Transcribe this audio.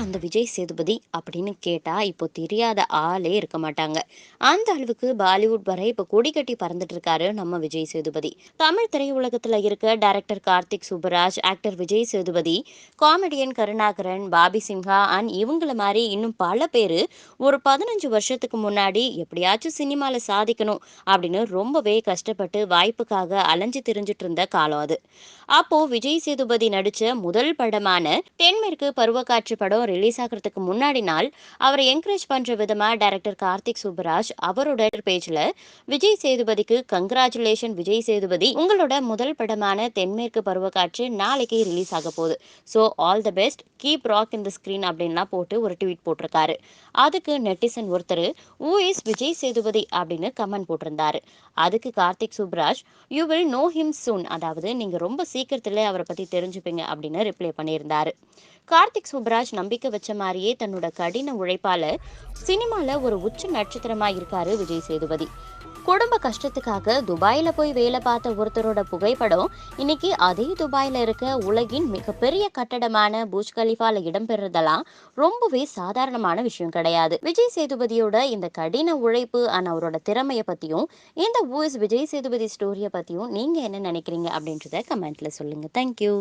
அந்த விஜய் சேதுபதி அப்படின்னு கேட்டால் இப்போ தெரியாத ஆளே இருக்க மாட்டாங்க. அந்த அளவுக்கு பாலிவுட் வரை இப்போ கொடி கட்டி பறந்துட்டு இருக்காரு நம்ம விஜய் சேதுபதி. தமிழ் திரையுலகத்துல இருக்க director Karthik Subbaraj actor Vijay Sethupathi comedian Karunakaran Bobby Simha and இவங்கள மாதிரி இன்னும் பல பேர் ஒரு பதினஞ்சு வருஷத்துக்கு முன்னாடி எப்படியாச்சும் சினிமாவில் சாதிக்கணும் அப்படின்னு ரொம்பவே கஷ்டப்பட்டு வாய்ப்புக்காக அலைஞ்சு திரிஞ்சிட்டு இருந்த காலம் அது. அப்போ விஜய் சேதுபதி நடிச்ச முதல் படமான தென்மேற்கு பருவக்காற்று படம் ரிலீஸ் ஆகிறதுக்கு முன்னாடி நாள் அவரை என்கரேஜ் பண்ற விதமா டைரக்டர் கார்த்திக் சுப்ராஜ் அவரோட பேஜ்ல விஜய் சேதுபதிக்கு கங்க்ராச்சுலேஷன் விஜய் சேதுபதி உங்களோட முதல் படமான தென்மேற்கு பருவக்காற்று நாளைக்கு ரிலீஸ் ஆக போகுது. So all the best keep rock இந்த ஸ்க்ரீன் அப்படின்லாம் போட்டு ஒரு ட்வீட் போட்டிருக்காரு. அதுக்கு நெட்டிசன் ஒருத்தர் ஊ இஸ் விஜய் சேதுபதி? அப்படின்னு கமெண்ட் போட்டிருந்தாரு. அதுக்கு Karthik Subbaraj you will know him soon அதாவது நீங்க ரொம்ப சீக்கிரத்துல அவரை பத்தி தெரிஞ்சுப்பீங்க அப்படின்னு ரிப்ளை பண்ணியிருந்தாரு. கார்த்திக் சுப்ராஜ் நம்பிக்கை வச்ச மாதிரியே தன்னோட கடின உழைப்பால சினிமால ஒரு உச்ச நட்சத்திரமா இருக்காரு விஜய் சேதுபதி. குடும்ப கஷ்டத்துக்காக துபாயில போய் வேலை பார்த்த ஒருத்தரோட புகைப்படம் இன்னைக்கு அதே துபாயில இருக்க உலகின் மிகப்பெரிய கட்டடமான பூஜ் கலிஃபால இடம்பெறதெல்லாம் ரொம்பவே சாதாரணமான விஷயம் கிடையாது. விஜய் சேதுபதியோட இந்த கடின உழைப்பு அண்ட் அவரோட திறமையை பத்தியும் இந்த ஊஸ் விஜய் சேதுபதி ஸ்டோரியை பத்தியும் நீங்க என்ன நினைக்கிறீங்க அப்படின்றத கமெண்ட்ல சொல்லுங்க. தேங்க்யூ